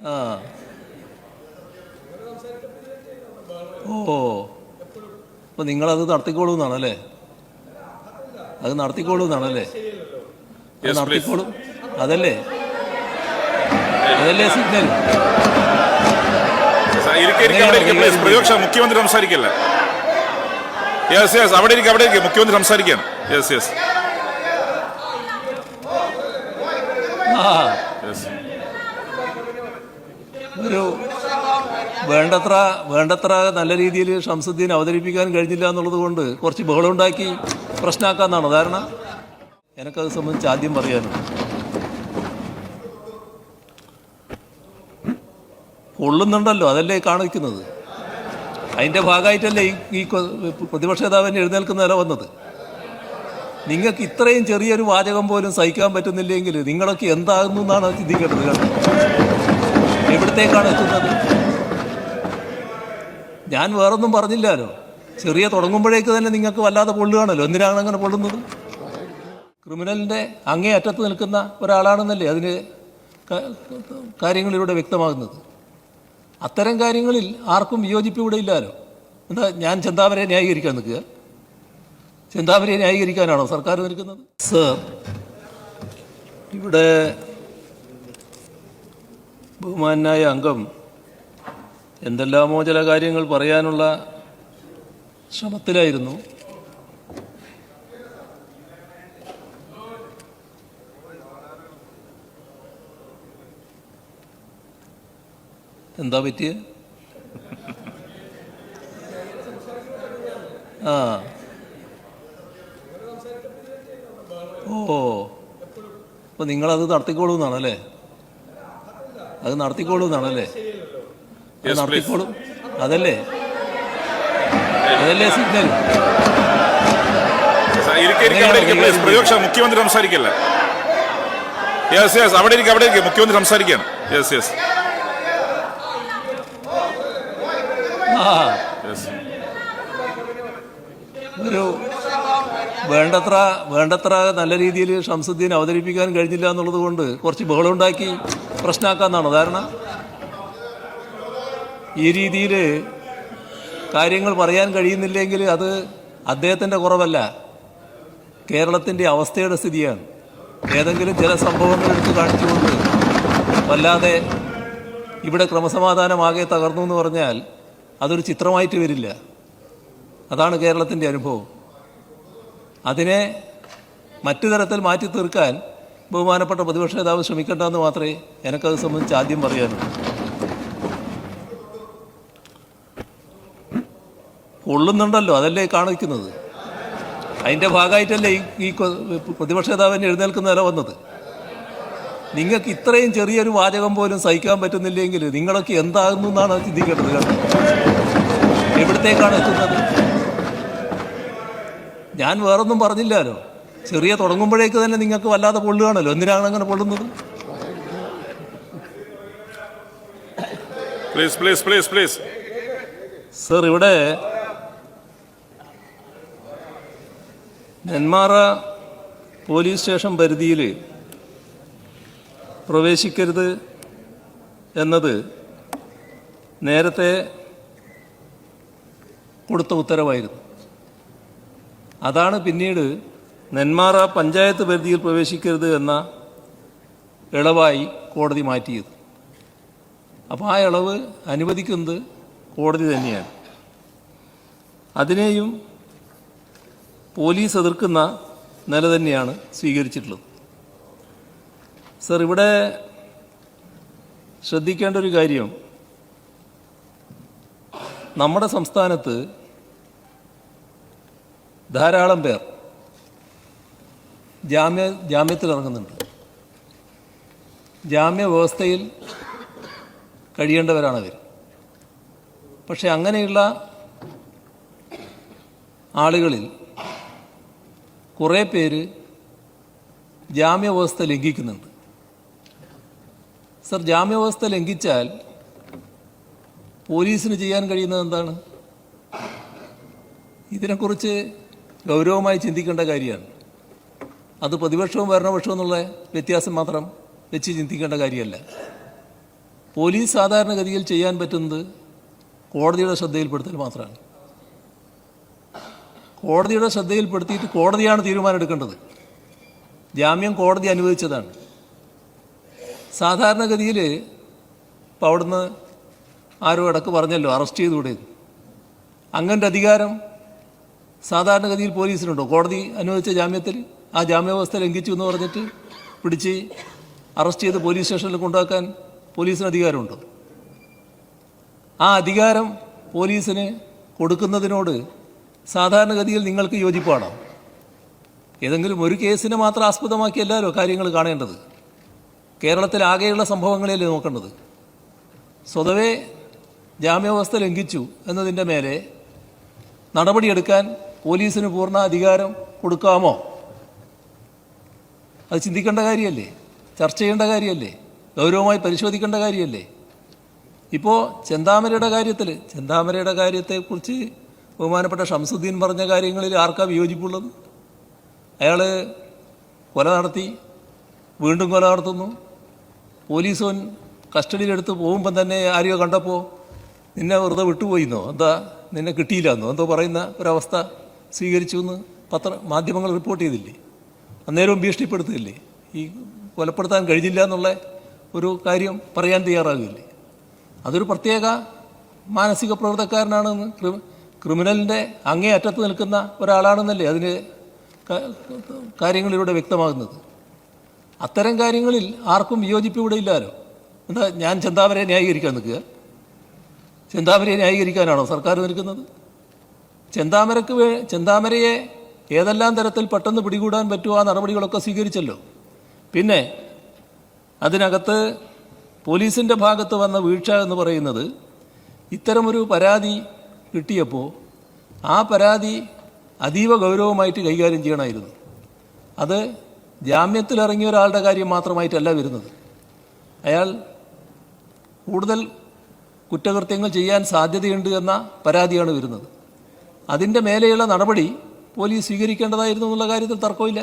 ആ. ഓ. അപ്പൊ നിങ്ങളത് നടത്തിക്കോളൂ എന്നാണല്ലേ അത് നടത്തിക്കോളൂ എന്നാണല്ലേ. നടത്തിക്കോളും. അതല്ലേ? അതല്ലേ സിഗ്നൽ? പ്രതിപക്ഷ മുഖ്യമന്ത്രി സംസാരിക്കല്ലേ? യെസ് യെസ് അവിടെ ഇരിക്കും അവിടെ ഇരിക്കും. മുഖ്യമന്ത്രി സംസാരിക്കാൻ യെസ് യെസ് യെസ് ഒരു വേണ്ടത്ര വേണ്ടത്ര നല്ല രീതിയിൽ ഷംസുദ്ദീൻ അവതരിപ്പിക്കാൻ കഴിഞ്ഞില്ല എന്നുള്ളത് കൊണ്ട് കുറച്ച് ബഹളമുണ്ടാക്കി പ്രശ്നമാക്കാന്നാണ് കാരണം എനിക്കത് സംബന്ധിച്ച് ആദ്യം പറയാനുണ്ട് കൊള്ളുന്നുണ്ടല്ലോ അതല്ലേ കാണിക്കുന്നത്. അതിന്റെ ഭാഗമായിട്ടല്ലേ ഈ പ്രതിപക്ഷ നേതാവിന് എഴുന്നേൽക്കുന്ന നില വന്നത്. നിങ്ങൾക്ക് ഇത്രയും ചെറിയൊരു വാചകം പോലും സഹിക്കാൻ പറ്റുന്നില്ലെങ്കിൽ നിങ്ങളൊക്കെ എന്താകുന്നു എന്നാണ് ചിന്തിക്കേണ്ടത് കേട്ടോ. എവിടത്തേക്കാണ് എത്തുന്നത്? ഞാൻ വേറൊന്നും പറഞ്ഞില്ലല്ലോ ചെറിയ തുടങ്ങുമ്പോഴേക്ക് തന്നെ നിങ്ങൾക്ക് വല്ലാതെ പൊള്ളുകയാണല്ലോ. എന്തിനാണ് അങ്ങനെ പൊള്ളുന്നത്? ക്രിമിനലിന്റെ അങ്ങേ അറ്റത്ത് നിൽക്കുന്ന ഒരാളാണെന്നല്ലേ അതിന് കാര്യങ്ങളിലൂടെ വ്യക്തമാകുന്നത്? അത്തരം കാര്യങ്ങളിൽ ആർക്കും വിയോജിപ്പ് ഇവിടെ ഇല്ലല്ലോ എന്താ ഞാൻ ചെന്താമരയെ ന്യായീകരിക്കാൻ നിൽക്കുക? ചെന്താമരയെ ന്യായീകരിക്കാനാണോ സർക്കാർ നിൽക്കുന്നത്? സർ ഇവിടെ ബഹുമാനായ അംഗം എന്തെല്ലാമോ ചില കാര്യങ്ങൾ പറയാനുള്ള ശ്രമത്തിലായിരുന്നു. എന്താ പറ്റിയ? ആ. ഓ. അപ്പൊ നിങ്ങളത് നടത്തിക്കോളൂ എന്നാണല്ലേ അത് നടത്തിക്കോളൂ എന്നാണല്ലേ? അത് നടത്തിക്കോളും. അതല്ലേ? അതല്ലേ സിഗ്നൽ മുഖ്യമന്ത്രി സംസാരിക്കല്ലേ. യെസ് യെസ് അവിടെ ഇരിക്കും അവിടെ ഇരിക്കും. മുഖ്യമന്ത്രി സംസാരിക്കുകയാണ്. യെസ് യെസ് ഒരു വേണ്ടത്ര വേണ്ടത്ര നല്ല രീതിയിൽ ഷംസുദ്ദീൻ അവതരിപ്പിക്കാൻ കഴിഞ്ഞില്ല എന്നുള്ളത് കൊണ്ട് കുറച്ച് ബഹളമുണ്ടാക്കി പ്രശ്നമാക്കാന്നാണ് ധാരണ ഈ രീതിയിൽ കാര്യങ്ങൾ പറയാൻ കഴിയുന്നില്ലെങ്കിൽ അത് അദ്ദേഹത്തിന്റെ കുറവല്ല. കേരളത്തിന്റെ അവസ്ഥയുടെ സ്ഥിതിയാണ്. ഏതെങ്കിലും ചില സംഭവങ്ങൾ എടുത്ത് കാണിച്ചുകൊണ്ട് വല്ലാതെ ഇവിടെ ക്രമസമാധാനമാകെ തകർന്നു എന്ന് പറഞ്ഞാൽ അതൊരു ചിത്രമായിട്ട് വരില്ല. അതാണ് കേരളത്തിന്റെ അനുഭവം. അതിനെ മറ്റു തരത്തിൽ മാറ്റി തീർക്കാൻ ബഹുമാനപ്പെട്ട പ്രതിപക്ഷ നേതാവ് ശ്രമിക്കേണ്ടെന്ന് മാത്രമേ എനിക്കത് സംബന്ധിച്ച് ആദ്യം പറയാനുള്ളൂ. കൊള്ളുന്നുണ്ടല്ലോ അതല്ലേ കാണിക്കുന്നത്. അതിന്റെ ഭാഗമായിട്ടല്ലേ ഈ പ്രതിപക്ഷ നേതാവിന് എഴുന്നേൽക്കുന്ന നില വന്നത്. നിങ്ങൾക്ക് ഇത്രയും ചെറിയൊരു വാചകം പോലും സഹിക്കാൻ പറ്റുന്നില്ലെങ്കിൽ നിങ്ങളൊക്കെ എന്താകുന്നു എന്നാണ് ചിന്തിക്കേണ്ടത് കേട്ടോ. എവിടത്തേക്കാണ് എത്തുന്നത്? ഞാൻ വേറൊന്നും പറഞ്ഞില്ലല്ലോ ചെറിയ തുടങ്ങുമ്പോഴേക്ക് തന്നെ നിങ്ങൾക്ക് വല്ലാതെ പൊള്ളുകയാണല്ലോ. എന്തിനാണ് അങ്ങനെ പൊള്ളുന്നത്? Please please please please sir ഇവിടെ നെന്മാറ പോലീസ് സ്റ്റേഷൻ പരിധിയിൽ പ്രവേശിക്കരുത് എന്നത് നേരത്തെ കൊടുത്ത ഉത്തരവായിരുന്നു. അതാണ് പിന്നീട് നെന്മാറ പഞ്ചായത്ത് പരിധിയിൽ പ്രവേശിക്കരുത് എന്ന ഇളവായി കോടതി മാറ്റിയത്. അപ്പോൾ ആ ഇളവ് അനുവദിക്കുന്നത് കോടതി തന്നെയാണ്. അതിനെയും പോലീസ് എതിർക്കുന്ന നില തന്നെയാണ് സ്വീകരിച്ചിട്ടുള്ളത്. സർ ഇവിടെ ശ്രദ്ധിക്കേണ്ട ഒരു കാര്യം. നമ്മുടെ സംസ്ഥാനത്ത് ധാരാളം പേർ ജാമ്യ ജാമ്യത്തിൽ ഇറങ്ങുന്നുണ്ട് ജാമ്യ വ്യവസ്ഥയിൽ കഴിയേണ്ടവരാണവർ പക്ഷെ അങ്ങനെയുള്ള ആളുകളിൽ കുറേ പേര് ജാമ്യവ്യവസ്ഥ ലംഘിക്കുന്നുണ്ട്. സർ ജാമ്യവ്യവസ്ഥ ലംഘിച്ചാൽ പോലീസിന് ചെയ്യാൻ കഴിയുന്നത് എന്താണ്? ഇതിനെക്കുറിച്ച് ഗൗരവമായി ചിന്തിക്കേണ്ട കാര്യമാണ്. അത് പ്രതിപക്ഷവും ഭരണപക്ഷവും എന്നുള്ള വ്യത്യാസം മാത്രം വെച്ച് ചിന്തിക്കേണ്ട കാര്യമല്ല. പോലീസ് സാധാരണഗതിയിൽ ചെയ്യാൻ പറ്റുന്നത് കോടതിയുടെ ശ്രദ്ധയിൽപ്പെടുത്തൽ മാത്രമാണ്. കോടതിയുടെ ശ്രദ്ധയിൽപ്പെടുത്തിയിട്ട് കോടതിയാണ് തീരുമാനം എടുക്കേണ്ടത് ജാമ്യം കോടതി അനുവദിച്ചതാണ്. സാധാരണഗതിയിൽ ഇപ്പോൾ അവിടുന്ന് ആരോ ഇടയ്ക്ക് പറഞ്ഞല്ലോ അറസ്റ്റ് ചെയ്തുകൂടെ അങ്ങനെ അധികാരം സാധാരണഗതിയിൽ പോലീസിനുണ്ടോ കോടതി അനുവദിച്ച ജാമ്യത്തിൽ ആ ജാമ്യാവസ്ഥ ലംഘിച്ചു എന്ന് പറഞ്ഞിട്ട് പിടിച്ച് അറസ്റ്റ് ചെയ്ത് പോലീസ് സ്റ്റേഷനിൽ കൊണ്ടുവെക്കാൻ പോലീസിന് അധികാരമുണ്ടോ? ആ അധികാരം പോലീസിന് കൊടുക്കുന്നതിനോട് സാധാരണഗതിയിൽ നിങ്ങൾക്ക് യോജിപ്പാണോ? ഏതെങ്കിലും ഒരു കേസിനെ മാത്രം ആസ്പദമാക്കിയല്ലോ കാര്യങ്ങൾ കാണേണ്ടത്? കേരളത്തിലാകെയുള്ള സംഭവങ്ങളെയല്ലേ നോക്കേണ്ടത്? സ്വതവേ ജാമ്യാവസ്ഥ ലംഘിച്ചു എന്നതിന്റെ മേലെ നടപടിയെടുക്കാൻ പോലീസിന് പൂർണ അധികാരം കൊടുക്കാമോ? അത് ചിന്തിക്കേണ്ട കാര്യമല്ലേ? ചർച്ച ചെയ്യേണ്ട കാര്യമല്ലേ? ഗൗരവമായി പരിശോധിക്കേണ്ട കാര്യമല്ലേ? ഇപ്പോൾ ചെന്താമരയുടെ കാര്യത്തിൽ ചെന്താമരയുടെ കാര്യത്തെക്കുറിച്ച് ബഹുമാനപ്പെട്ട ഷംസുദ്ദീൻ പറഞ്ഞ കാര്യങ്ങളിൽ ആർക്കാ വിയോജിപ്പുള്ളത്? അയാൾ കൊല നടത്തി വീണ്ടും കൊല നടത്തുന്നു. പോലീസോൻ കസ്റ്റഡിയിലെടുത്ത് പോകുമ്പം തന്നെ ആരെയോ കണ്ടപ്പോൾ നിന്നെ വെറുതെ വിട്ടുപോയിന്നോ? എന്താ നിന്നെ കിട്ടിയില്ലെന്നോ? എന്തോ പറയുന്ന ഒരവസ്ഥ. സ്വീകരിച്ചു എന്ന് പത്ര മാധ്യമങ്ങൾ റിപ്പോർട്ട് ചെയ്തില്ലേ? അന്നേരവും ഭീഷണിപ്പെടുത്തില്ലേ? ഈ കൊലപ്പെടുത്താൻ കഴിഞ്ഞില്ല എന്നുള്ള ഒരു കാര്യം പറയാൻ തയ്യാറാകില്ലേ? അതൊരു പ്രത്യേക മാനസിക പ്രവർത്തക്കാരനാണെന്ന് ക്രി- ക്രിമിനലിന്റെ അങ്ങേ അറ്റത്ത് നിൽക്കുന്ന ഒരാളാണെന്നല്ലേ അതിന് കാര്യങ്ങളിലൂടെ വ്യക്തമാകുന്നത്? അത്തരം കാര്യങ്ങളിൽ ആർക്കും വിയോജിപ്പ് ഇവിടെ ഇല്ലാലോ? എന്താ ഞാൻ ചെന്താമരയെ ന്യായീകരിക്കാൻ നിൽക്കുക? ചെന്താമരയെ ന്യായീകരിക്കാനാണോ സർക്കാർ നിൽക്കുന്നത്? ചെന്താമരക്ക് വേ ചെന്താമരയെ ഏതെല്ലാം തരത്തിൽ പെട്ടെന്ന് പിടികൂടാൻ പറ്റുമോ ആ നടപടികളൊക്കെ സ്വീകരിച്ചല്ലോ. പിന്നെ അതിനകത്ത് പോലീസിന്റെ ഭാഗത്ത് വന്ന വീഴ്ച എന്ന് പറയുന്നത് ഇത്തരമൊരു പരാതി കിട്ടിയപ്പോൾ ആ പരാതി അതീവ ഗൗരവമായിട്ട് കൈകാര്യം ചെയ്യണമായിരുന്നു. അത് ജാമ്യത്തിലിറങ്ങിയ ഒരാളുടെ കാര്യം മാത്രമായിട്ടല്ല വരുന്നത്. അയാൾ കൂടുതൽ കുറ്റകൃത്യങ്ങൾ ചെയ്യാൻ സാധ്യതയുണ്ട് എന്ന പരാതിയാണ് വരുന്നത്. അതിന്റെ മേലെയുള്ള നടപടി പോലീസ് സ്വീകരിക്കേണ്ടതായിരുന്നു എന്നുള്ള കാര്യത്തിൽ തർക്കമില്ല